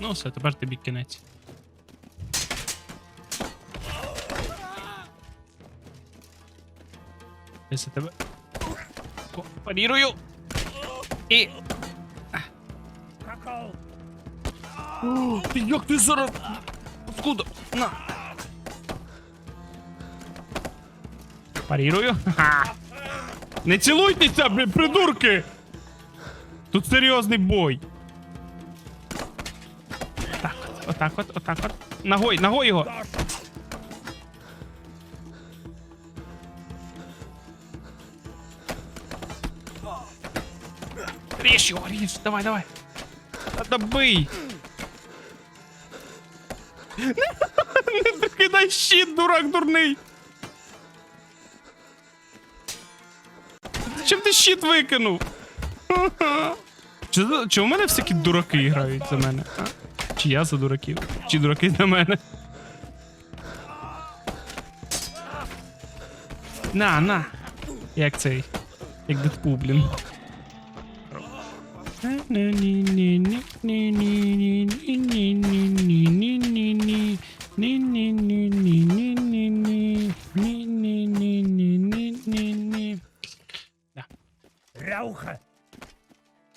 Ну все, тепер тобі кінець. Я тебе. Парірую. І. О, як ти зараз. Откуда? На. Парірую. Ха. Не цілуйтеся, блін, придурки! Тут серйозний бой. Так от, отак от, отак от. Ногой, ногой його. Ріж його, ріж, давай, давай. Добий. Не кидай щит, дурак дурний. Чим ти щит викинув? Чи, за- чи у мене всякі дураки грають за мене? А? Чи я за дураків? Чи дураки на мене? На, на! Як цей? Як дедпул, блін. Рауха!